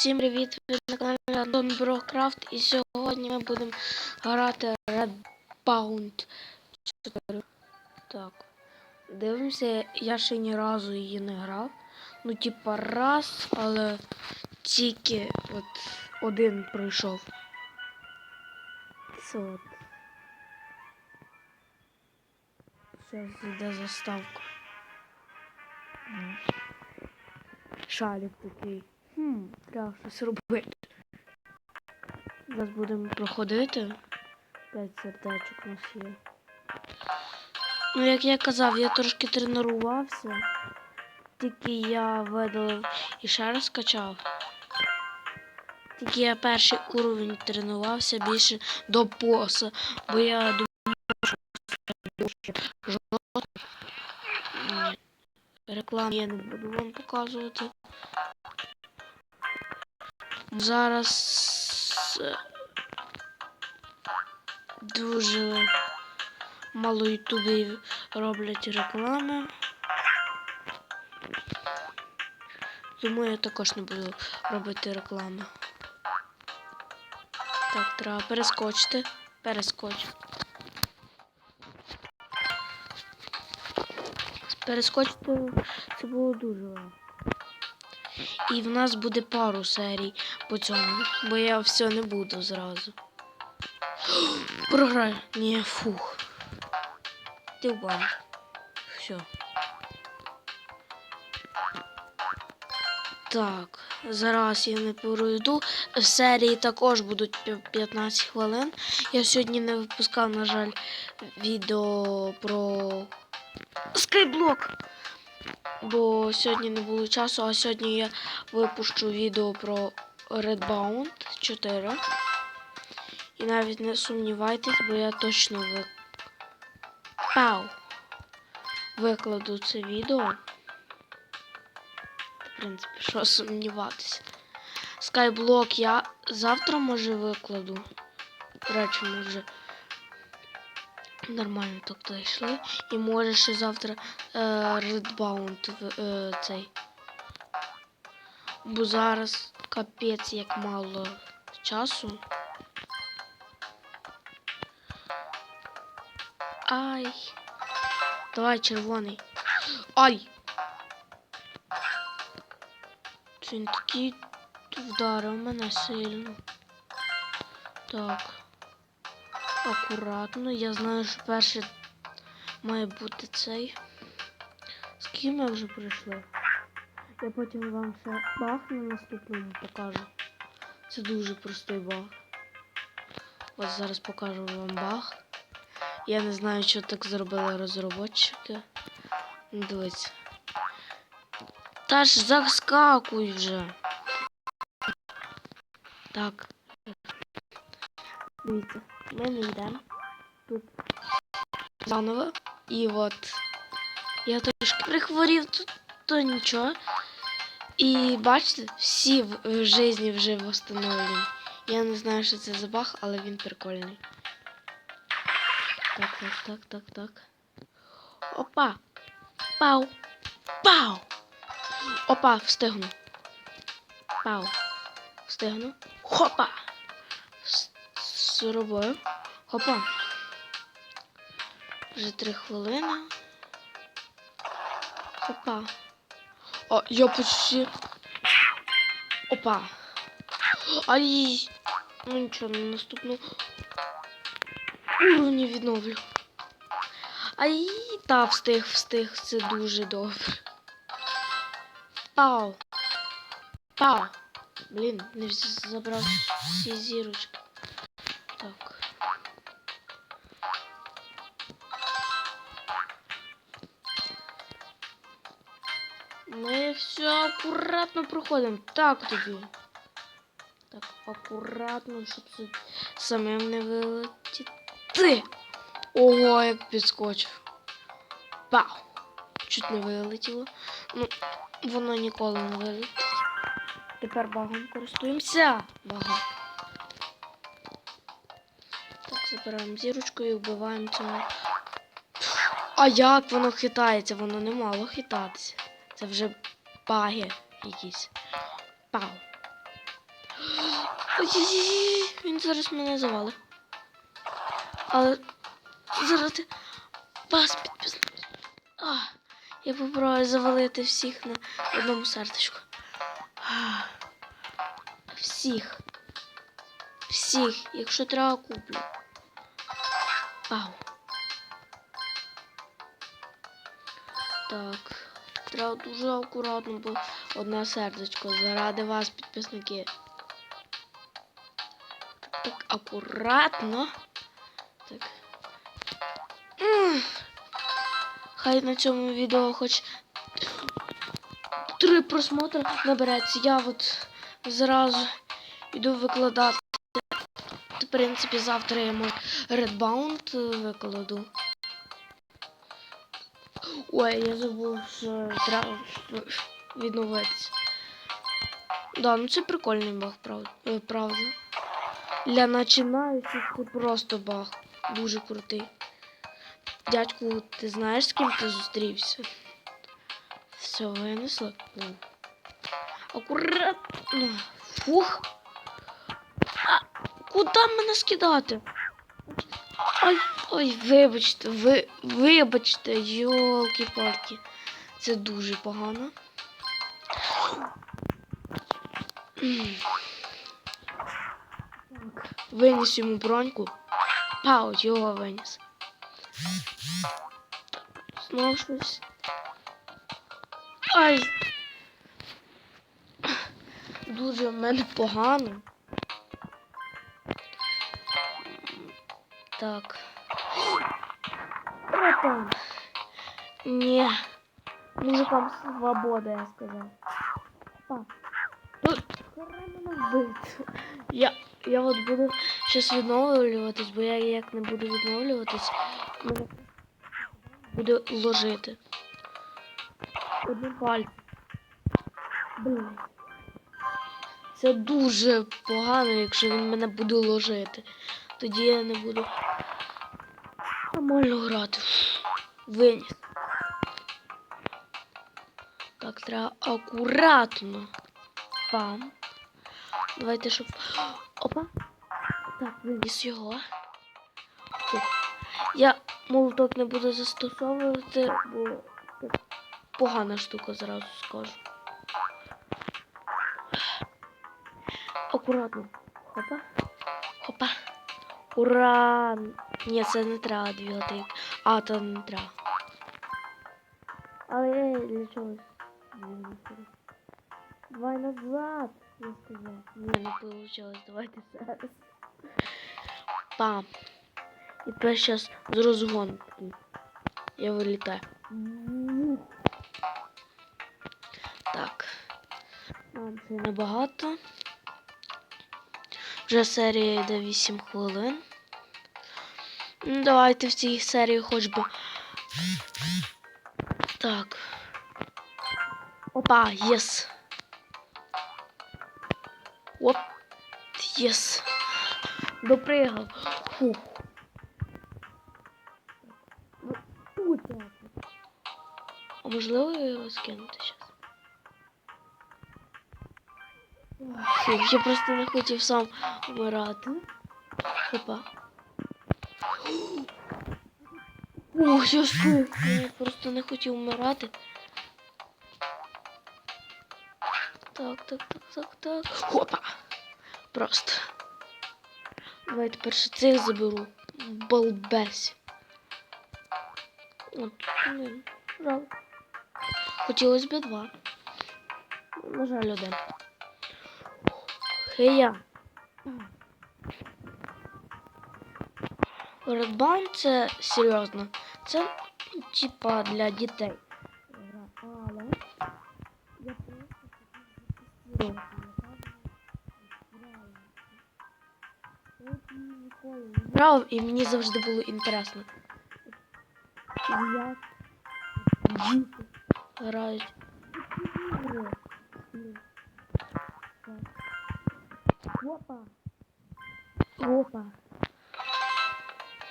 Всім привіт! Ви на каналі Антон Брокрафт і сьогодні ми будемо грати Redbound 4. Так. Дивимося, я ще ні разу її не грав. Ну, типа раз, але тільки от один пройшов. Це от. Зараз йде заставка. Шалік такий. Хм, треба щось робити. Зараз будемо проходити. П'ять сердечок у нас є. Ну, як я казав, я трошки тренувався. Тільки я видалив і ще раз качав. Тільки я перший уровень тренувався більше до поса, бо я думав, що це жорстко. Ні. Рекламу я не буду вам показувати. Зараз е, дуже мало ютубів роблять реклами. Тому я також не буду робити реклами. Так, треба перескочити. Перескоч. Перескочити це було дуже легко. І в нас буде пару серій по цьому, бо я все не буду зразу. Програй. Ні, фух. Ти в бан. Все. Так, зараз я не пройду. Серії також будуть 15 хвилин. Я сьогодні не випускав, на жаль, відео про скайблок. Бо сьогодні не було часу, а сьогодні я випущу відео про Redbound 4. І навіть не сумнівайтесь, бо я точно ви... Пау! викладу це відео. В принципі, що сумніватися. Скайблок я завтра може викладу. До речі, ми вже нормально так дійшли. І може ще завтра е, в- е, цей. Бо зараз капець як мало часу. Ай. Давай, червоний. Ай! Це Він такий вдарив мене сильно. Так. Акуратно. Я знаю, що перший має бути цей. З ким ми вже прийшли? Я потім вам ще баг на наступному покажу. Це дуже простий баг. Ось зараз покажу вам баг. Я не знаю, що так зробили розробники. Ну, Дивіться. Та ж заскакуй вже. Так. Дивіться, ми не йдемо. Тут заново. І от. Я трошки прихворів, то, то нічого. І бачите, всі в, в житті вже встановлені. Я не знаю, що це за баг, але він прикольний. Так, так, так, так, так. Опа! Пау! Пау! Опа, встигну. Пау. Встигну. Хопа! Зробив. Хопа. Вже три хвилини. Хопа. О, я почти. Опа. Ай. Ну нічого, на наступну. Уровні відновлю. Ай, та встиг, встиг. Це дуже добре. Пау. Пау. Блін, не забрав всі зірочки. Так. Ми все акуратно проходимо. Так тобі. Так, акуратно, щоб самим не вилетіти. Ого, як підскочив. Пау! Чуть не вилетіло. Ну, воно ніколи не вилетить. Тепер багом користуємося. Багом. Так, забираємо зірочку і вбиваємо цього. А як воно хитається? Воно не мало хитатися. Це вже баги якісь. Пау. Ой-ой-ой, Він зараз мене завалить. Але зараз вас підписник. Я попробую завалити всіх на одному сердечку. Всіх. Всіх. Якщо треба куплю. Пау. Так. Треба дуже акуратно, бо одне сердечко. Заради вас, підписники. Так акуратно. Так. Хай на цьому відео хоч три просмотри набереться. Я от зразу йду викладати. Принципі, завтра я можу Redbound е, викладу. Ой, я забув, що треба відновитися. Да, ну це прикольний баг, правда. е, правда. Для починаючих це просто баг. Дуже крутий. Дядьку, ти знаєш, з ким ти зустрівся? Все, винесли. Акуратно. Фух. А, куди мене скидати? Ой, ой, вибачте, ви, вибачте, йолки-палки. Це дуже погано. Виніс йому броньку. Пау, його виніс. Знову щось. Ай. Дуже в мене погано. Так. Опа. Не. Мужикам свобода, я сказал. Ну, вбити. Я, я от буду зараз відновлюватись, бо я як не буду відновлюватись, буде ложити. Одним пальцем. Блін. Це дуже погано, якщо він мене буде ложити. Тоді я не буду нормально грати. Виніс. Так, треба акуратно. Пам. Давайте, щоб. Опа. Так, виніс його. Фух. Я молоток не буду застосовувати, бо погана штука, зразу скажу. Акуратно. Хопа. Ура! Ні, це не треба двигати. А, то не треба. Але я для чогось. Давай назад, я сказав. Ні, не вийшло. Давайте зараз. Пам. І тепер зараз з розгону. Я вилітаю. Так. Нам це небагато. Вже серія йде 8 хвилин. Ну, давайте в цій серії хоч би. Так. Опа, єс. Оп. Єс. Допригав. Фух. Ну, можливо його скинути зараз? Я просто не хотів сам вмирати. Опа. Ох, я ж я просто не хотів вмирати. Так, так, так, так, так. Хопа! Просто. Давайте перше цих заберу. Балбесь. От, жалко. Хотілося б два. На жаль, один. Хея. Redbound це серйозно. Це типа для дітей. Але я просто Грав і мені завжди було інтересно. Як діти грають. Опа. Опа.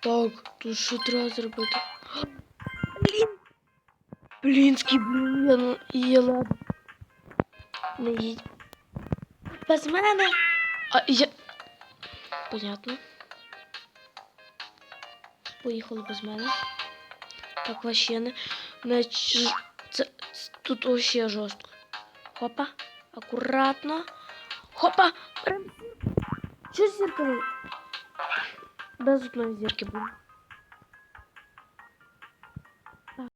Так, тут що треба зробити? Блін. Блінський, блін, я, ну- я ладно. Не їдь. Без мене. А я. Понятно. Поїхали без мене. Так, вообще не. не це, тут вообще жорстко. Хопа. Акуратно. Хопа! Прям. Що з зірками? Без одної зірки було. Ем.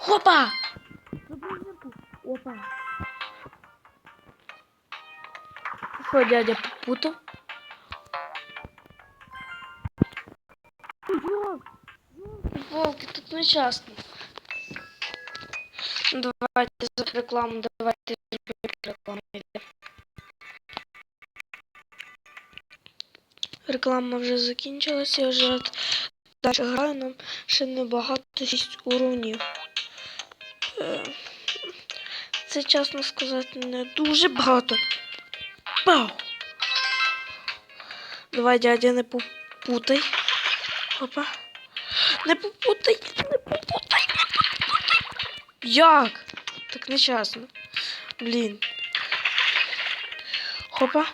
Хопа! Опа. Що, дядя попутав? Часто. Давайте за рекламу, давайте рекламу. Реклама вже закінчилася, я вже далі граю, нам ще небагато 6 уровнів. Е, Це, чесно сказати, не дуже багато. Пау! Давай, дядя, не попутай. Опа. Не попутай, не попутай, не попутай. Як? Так нечесно. Блін. Хопа.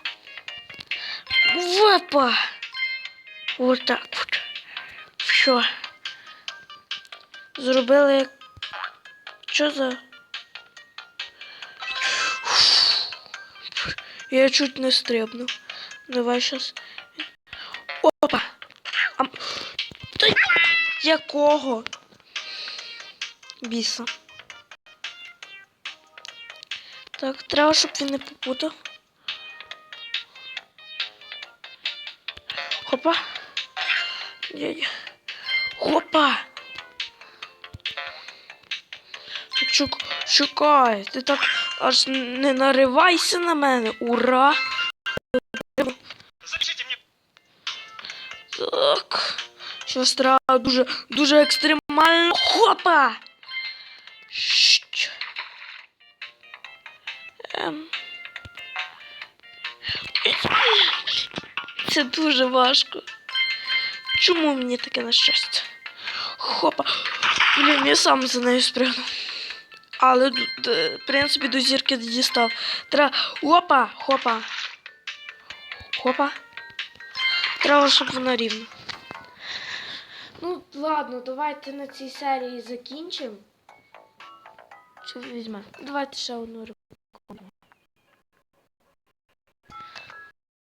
Вопа! Вот так от. Що? Зробили. Що за. Я чуть не стрибнув. Давай щас. Опа! А... якого? Біса. Так, треба, щоб він не попутав. Хопа. Хопа. Чекай, ти так аж не наривайся на мене. Ура! Треба дуже, дуже екстремально. Хопа! Щ. Ем. Це дуже важко. Чому мені таке на щастя? Хопа. Блін, я сам за нею спригнув. Але, в принципі, до зірки дістав. Треба. Опа! Хопа. Хопа. Треба, щоб вона рівна. Ну, ладно, давайте на цій серії закінчимо. Що візьмемо? Давайте ще одну рибу.